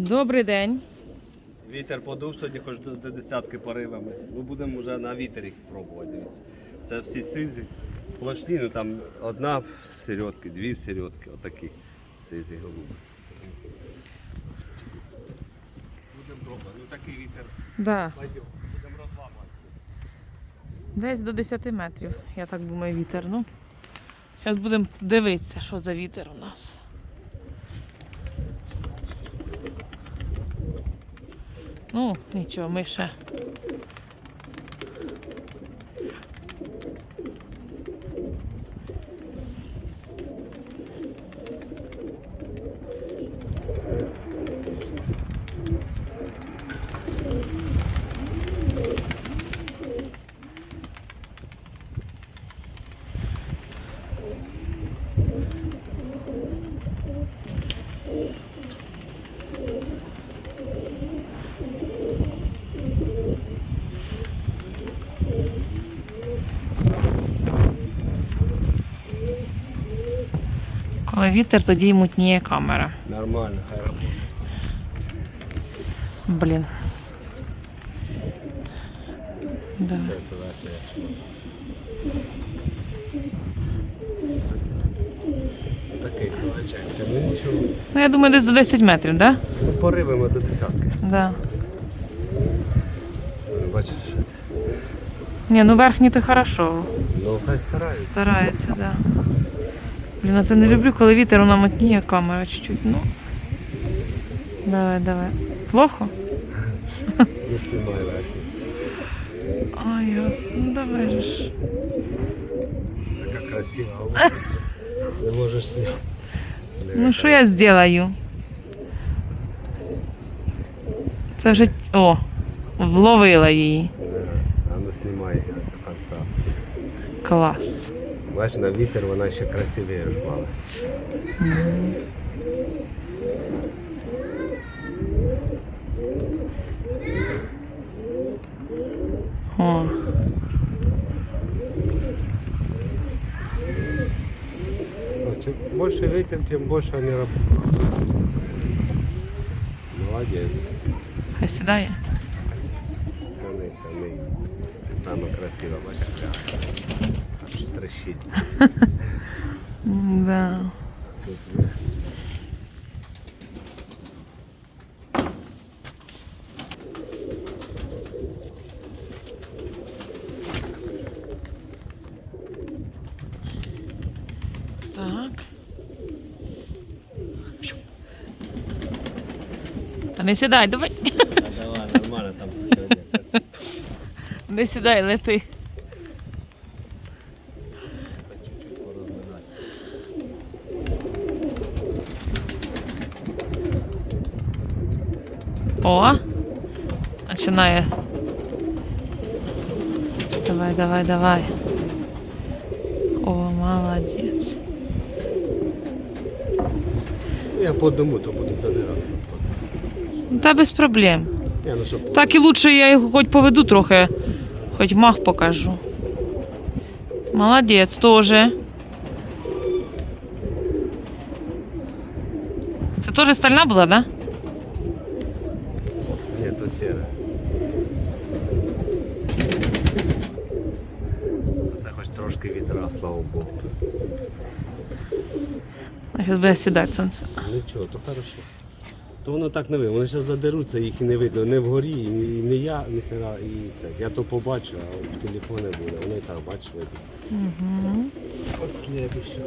Добрий день. Вітер подув сьогодні хоч до, десятки поривами. Ми будемо вже на вітер пробувати. Дивіться. Це всі сизі сплошні, ну там одна в середки, дві в середки, отакі сизі голуби. Будемо пробувати. Ну такий вітер. Да. Будемо розламувати. Десь до 10 метрів, я так думаю, вітер. Ну, зараз будемо дивитися, що за вітер у нас. Ну, нічого, ми ще. Коли вітер, тоді мутніє камера. Нормально, хай робота. Блін. Да. Такий величенький. Ну нічого. Ну, я думаю, десь до 10 метрів, так? Да? Ну, поривимо до десятки. Да. Бачиш? Ні, ну верхній то хорошо. Ну хай стараються. Старається, да. Блін, а це не люблю, коли вітер вона мотніє камера чуть-чуть. Ну. Давай, давай. Плохо? Не знімай верхню. Ай, господи, ну давай же ж. Така красива голуба. Не можеш зняти. Ну що я зроблю? Це вже. О! Вловила її. А ну знімай до кінця. Клас. Бачиш, на вітер вона ще красивіше впала. О. Ну, Чем больше ветер, тем больше они работают. Молодец. Хай сідає. Вони, вони. Саме красиво, бачиш, аж стрещить. Да. Так. Та не сідай, давай. Та Давай, нормально там. Не сідай, лети. О! Починає. Давай, давай, давай. О, молодець. Я по одному то буду задиратися. Ну, Та без проблем. Я ну щоб Так і лучше я його хоч поведу трохи, хоч мах покажу. Молодець теж. Це теж стальна була, так? Да? Ні, то сіре. Це хоч трошки вітра, слава Богу. А зараз буде сідати сонце. Нічого, то хорошо. То воно так не видно. Вони зараз задеруться, їх і не видно. Не вгорі, і ні, не я, ні хера, і це. Я то побачу, а в телефоні буде. Воно і так бачиш видно. Угу. От слідуще.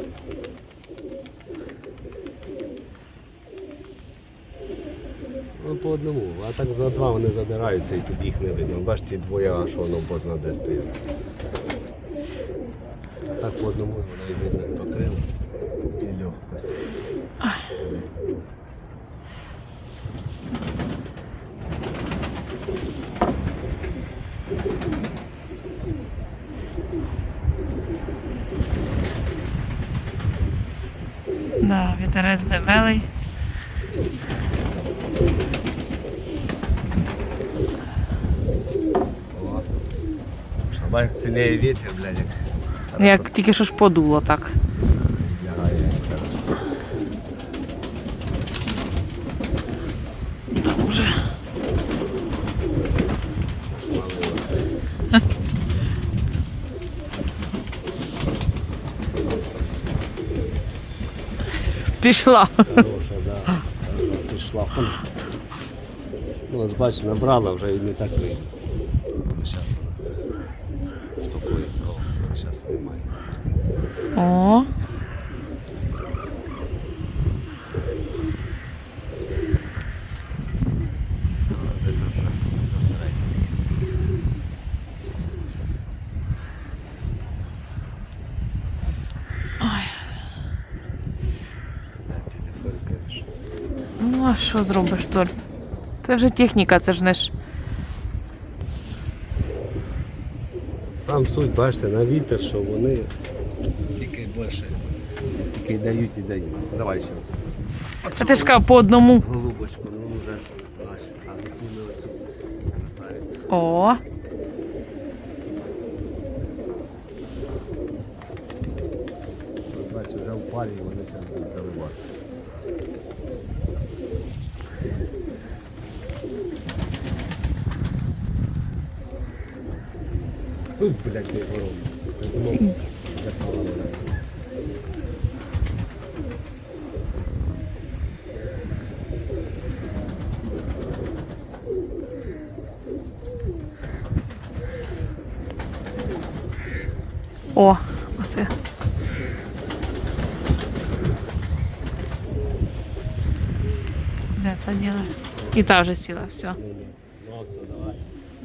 Ну, по одному, а так за два вони задираються і тут їх не видно. Бач, ті двоє аж воно бозна де стоять. По одному і видно покрило. І легкость. Да, вітерець дебелий. Бач, сильніє вітер, блядь, як тільки що ж подуло так. Пішла. Пішла. Ну, ось бачиш, набрала вже і не так вийде. Зараз вона спокоїться. Зараз немає. О. Ну, а що зробиш, Толь? Це вже техніка, це ж не ж. Сам суть, бачите, на вітер, що вони тільки більше. Тільки дають і дають. Давай ще раз. А ти ж по одному. Голубочку, ну вже бачиш, а висунули цю красавицю. О. Бачиш, вже в парі вони зараз будуть заливатися. Ой, блядь, не ворониться. Я думав, запала вона. О, оце. Де та діла? І та вже сіла, все. Ну, ні. Ну, оце давай.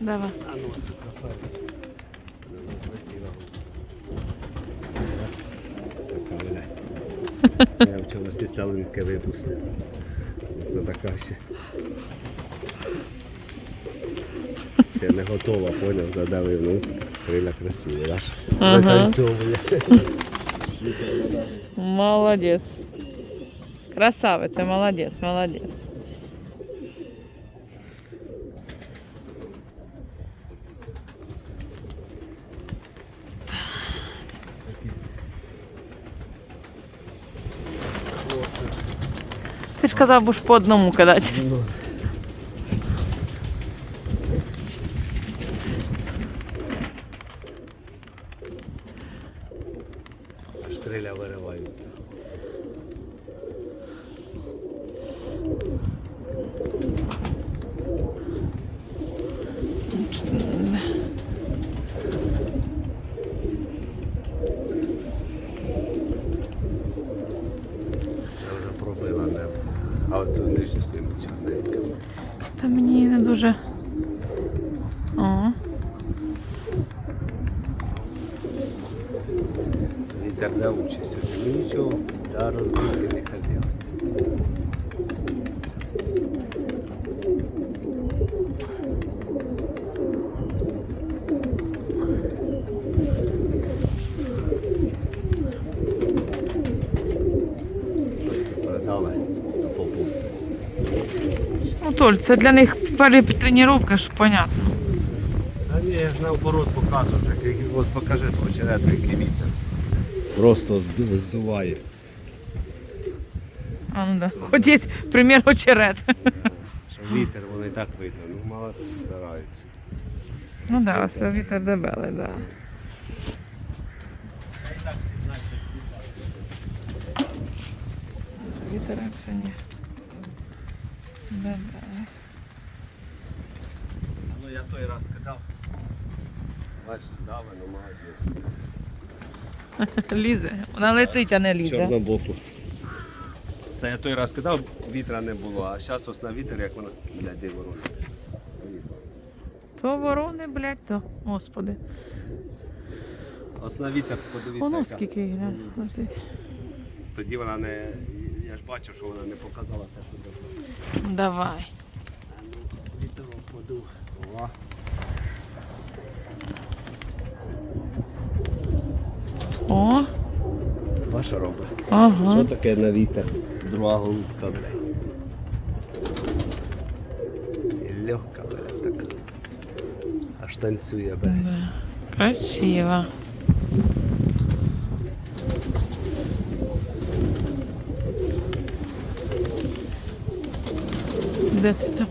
Давай. А ну, це красавиця. Спеціально відки випустив. Це така ще. Ще не готова, поняв, задавив, ну, криля красиві, да? Ага. Витанцьовує. Молодець. Красавиця, молодець, молодець. Казав, будеш по одному кидати. Аж виривають. Я вже пробила небо. А оцю нижню стіну чорненьку. Та мені не дуже. О, Вітер не учиться. Ну нічого, я розбивки не ходив. Передали до попуси. Ну Толь, це для них перетренування ж понятно. Та ні, я ж наоборот показую, як ось покажи черету, який вітер. Просто здуває. А, ну да. Хоч є примір очерет. Що вітер, вони і так видно. Ну молодці, стараються. Ну да, все вітер дебелий, да. Вітер це ні. Дебелий. Ну я той раз кидав. Бачиш, дав, ну молодець. Лізе. Вона летить, а не лізе. Чорнобоку. Це я той раз кидав, вітра не було, а зараз ось на вітер, як вона блядь, де ворона. То ворони, блядь, то. Господи. Ось на вітер подивіться. Воно скільки летить. Тоді вона не. Я ж бачив, що вона не показала те, що. Давай. А ну, вітером подув. О. О, А що робить? ага. Що таке на вітер? Друга голубка, блядь. І легка, блядь, така. Аж танцює, блядь. Да. Красиво. Де ти там?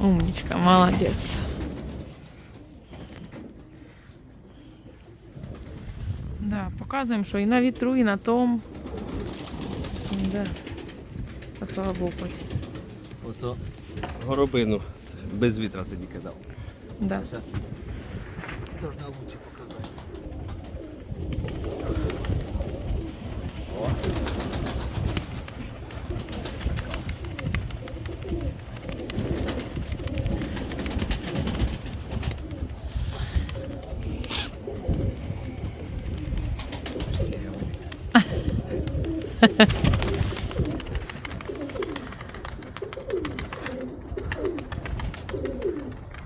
Умничка, молодець. Показуємо, що і на вітру, і на том. Да. А слава Богу. хоч. Ось о, горобину без вітра тоді кидав. Да. Зараз теж на показати. О.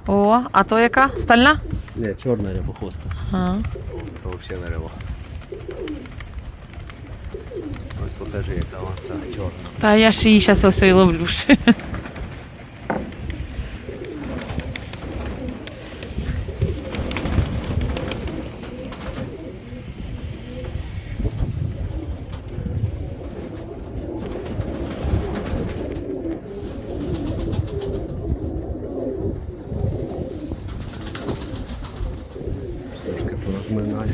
О, а то яка? Стальна? Не, чорна рябохоста. Ага. То взагалі не риба. Ось покажи, яка вона та чорна. Та я ж її зараз ось і ловлю. ще. Трошки порозминає.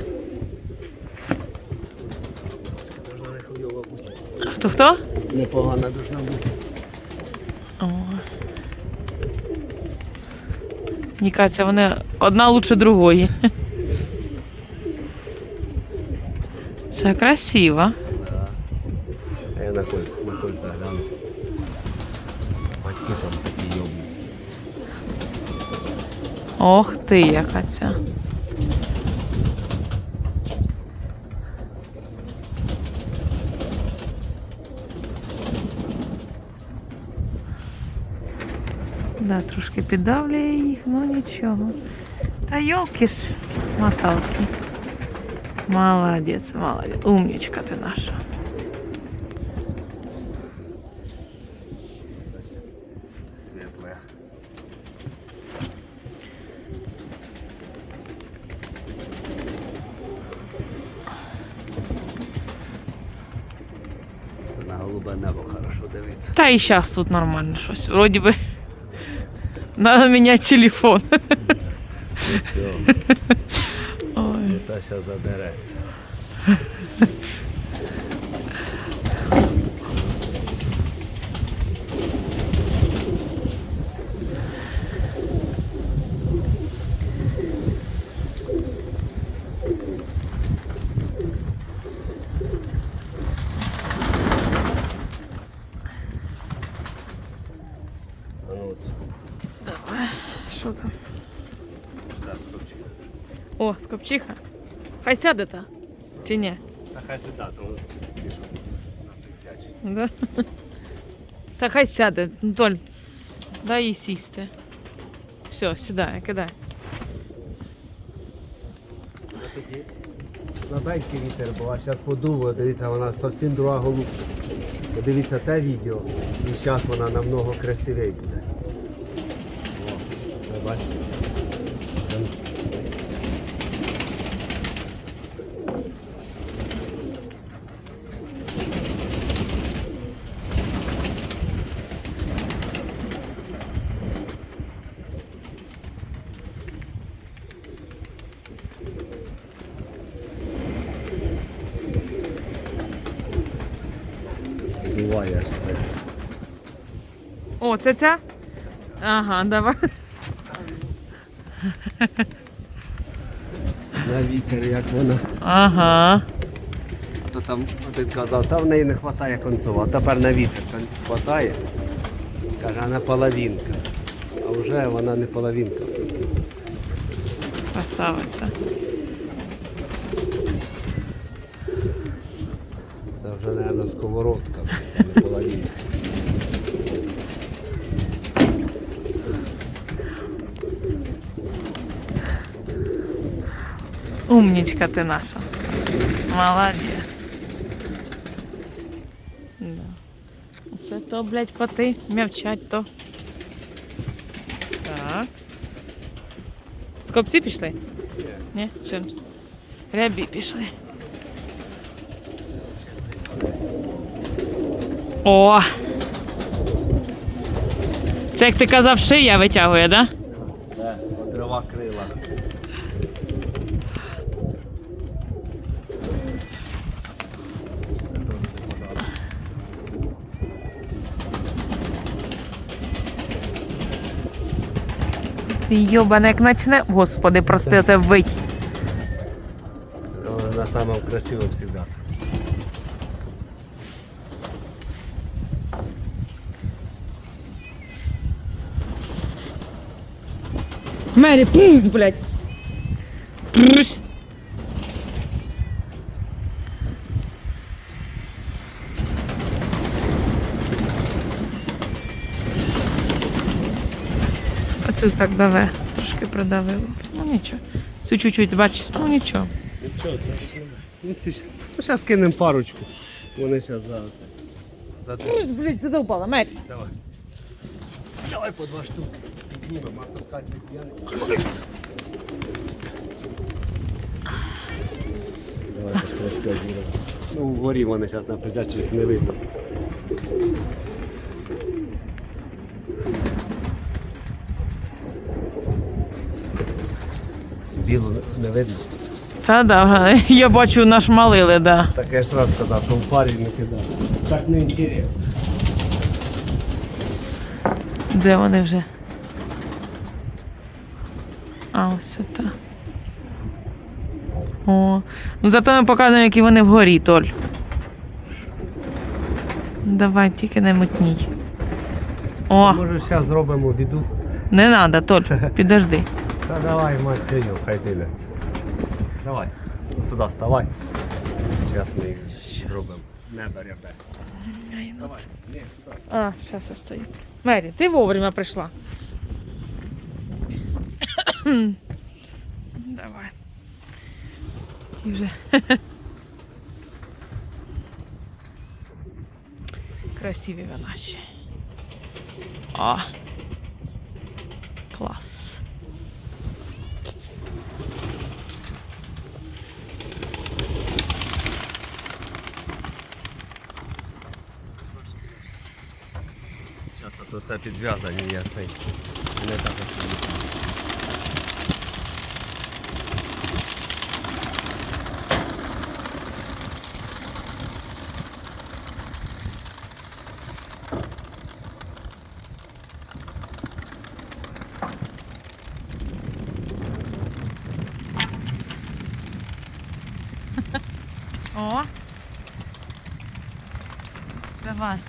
Должна не хуйова бути. Хто хто? Непогана должна бути. О. Мені кажеться, вони одна лучше другої. Це красиво. Да. А я на коль, на кольця гляну. Батьки там такі йобні. Ох ти, яка ця. трошки піддавлює їх, ну нічого. Та йолки ж моталки. Молодець, молодець. Умнічка ти наша. Світле. Це на голубе небо хорошо дивиться. Та і зараз тут нормально щось. Вроді би. Надо менять телефон. Ой. це ще задереться. А ну от, Що там? заскочив. О, скопчиха. Хай сяде та. Чи ні? Та хай сюди, то це такі. Да? Та хай сяде. Толь, дай їй сісти. Все, сідай, кидай. Слабенький вітер був, а зараз подуло, дивіться, вона зовсім друга голубка. Подивіться те відео, і зараз вона намного красивіше буде. О, ви бачите? Там Аж все. О, це ця? Ага, давай. На вітер, як вона. Ага. То там один казав, та в неї не вистачає концова, а тепер на вітер не вистачає. Каже, вона половинка. А вже вона не половинка. Красавиця. Це вже, мабуть, сковородка, а не половинка. Ти наша. Молодець. Да. Це то, блядь, коти м'явчать то. Так. Скопці пішли? Ні? Чим? Рябі пішли. О! Це як ти казав, шия витягує, да? Да, Дрова крила. Йобане, як начне. Господи, прости, оце вить. Вона сама красива завжди. Мері, блядь. Оце так даве. Трошки придавило. Ну нічого. Цю чуть-чуть, бач, ну нічого. Нічого, це ж не. Ну, ці ж. Ну, зараз кинемо парочку. Вони зараз за це. За те. Блядь, задовбала, Мері. Давай. Давай по два штуки. Піднімемо, а то скать я не. Давай по трошки одні. Ну, вгорі вони зараз на призячі їх не видно. Білу не видно. Та да, я бачу, наш малили, да. Так я ж раз сказав, що в парі не кидав. Так не інтересно. Де вони вже? А, ось та. О, ну зато ми показуємо, які вони вгорі, Толь. Давай, тільки не мутній. О, Може зараз зробимо біду? не треба, Толь, підожди. Та давай, мать хай дивляться. Давай, сюди вставай. Зараз ми їх зробимо. Не бере. Давай. Ні, сюди. А, зараз я стою. Мері, ти вовремя прийшла. Давай. Ті вже. Красиві ви наші. О. Клас. Зараз то це підв'язані, я цей. Не так як О. Давай.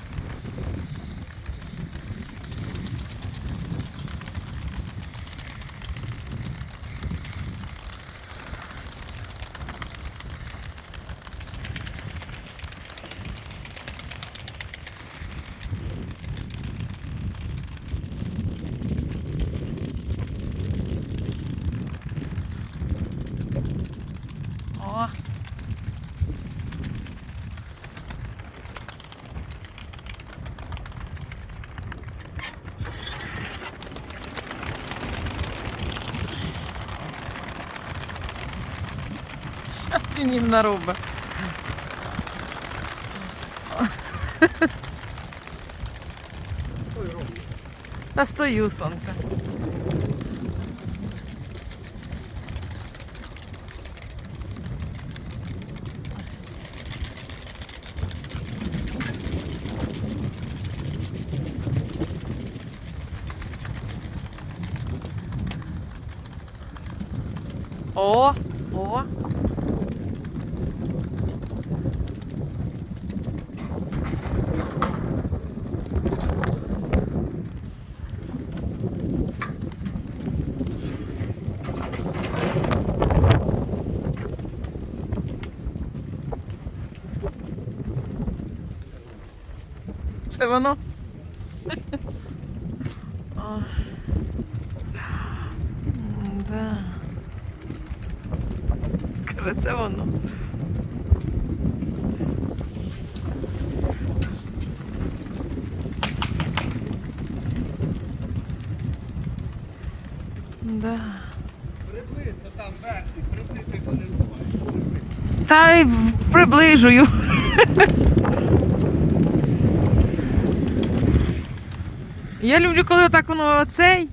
О. Щас він їм наробить. Та стою, сонце. О, о. Воно? Да. Каже, це воно. Да. Приблизно там верхній, приблизно його не буває. Та й приближую. Я люблю, коли так воно оцей.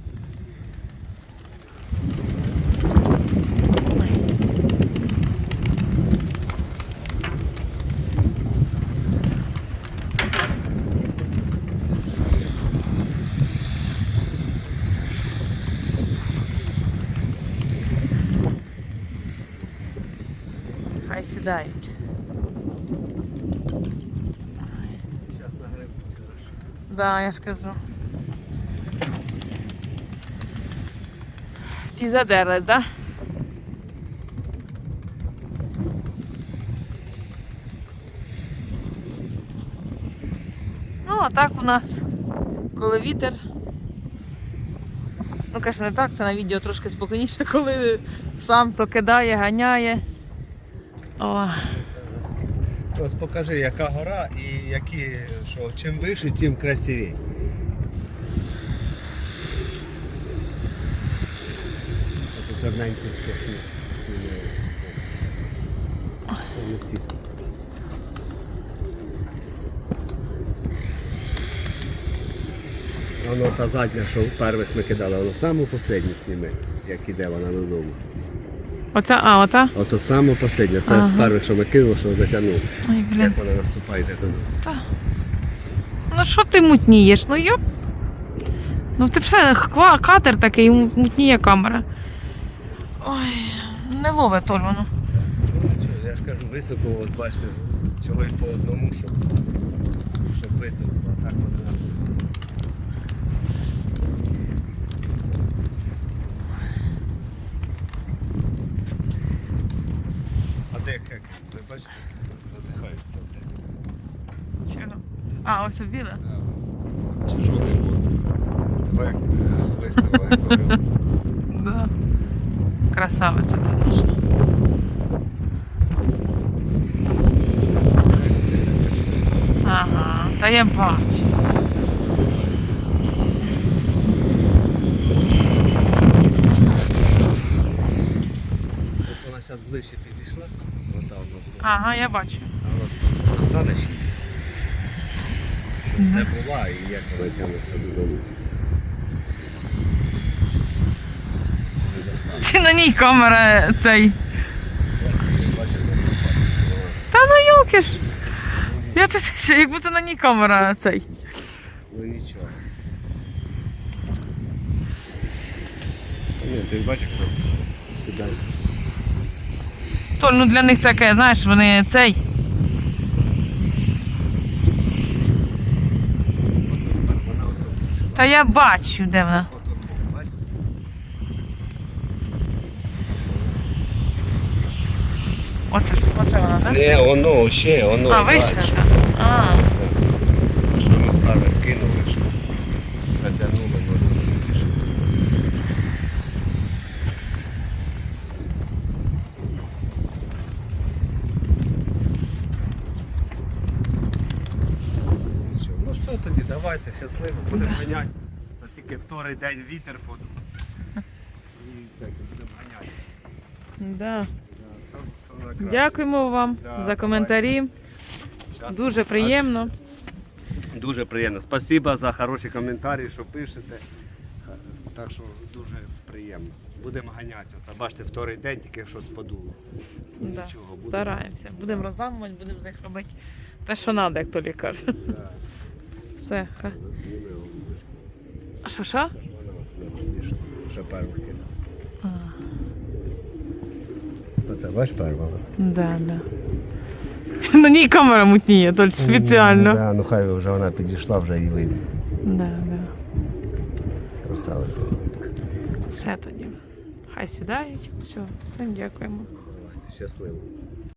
Хай сідають. Зараз нагребуть, хорошо. Да, я ж кажу. В ті задерлись, да? Ну, а так у нас, коли вітер. Ну, звісно, не так, це на відео трошки спокійніше, коли сам то кидає, ганяє. О, Ось покажи, яка гора і які, що чим вище, тим красивіше. Ось чорненькі скошні знімаються. Вони ці. Воно та задня, що перших ми кидали, воно саму останню сніми, як іде вона додому. оця, а, ота? Ото саме останнє, це з перших, що ми кинули, що затягнув. Ой, блін. Як вона наступає йде додому. Та. Ну що ти мутнієш? Ну йоп. Ну ти все, катер такий, мутніє камера. Ой, не ловить Толь воно. Ну, Я ж кажу, високо, ось бачите, чого й по одному, щоб, щоб бити, а так воно. А де? Ви бачите? Задихаються, блядь. Чого? А, ось біле. Чи жовтий воздух. Давай як е, виставили. Красавиця ти. Ага, та я бачу. Ось вона зараз ближче підійшла, ота у нас була. Ага, я бачу. А у нас ще? Да. Де була і як вона тягнеться додому. Чи на ній камера цей? На пасі. Та ну йолки ж. Я ти що, як будто на ній камера цей. Ну нічого. Ні, ти бачиш, що сідай. Толь, ну для них таке, знаєш, вони цей. Та я бачу, де вона. от тут, бачиш? Оце, вона, так? Не, воно ще, воно. А, вийшла так. А, Це, що ми справи кинули, що затягнули, ну то не. Нічого. Ну все тоді, давайте, щасливо, будемо ганяти. Це тільки вторий день вітер подув. І це будемо ганяти. да. Дякуємо вам Да, за коментарі. Щас. Дуже приємно. Дуже приємно. Спасибо за хороші коментарі, що пишете. Так що дуже приємно. Будемо ганяти. Оце, бачите, вторий день тільки що сподуло. Ну, Да. Нічого, будемо. Стараємося. Будемо розламувати, будемо з них робити те, що треба, як Толі каже. Да. Все. ха. А що що? Вона вас не пішла. Вже перва кидала. А, Оце бачиш, перва? да, да. На ній камера мутніє, то спеціально. Да, ну хай вже вона підійшла, вже і вийде. Да, да. Красавиця. Все тоді. Хай сідають. Все, всім дякуємо. Щасливо.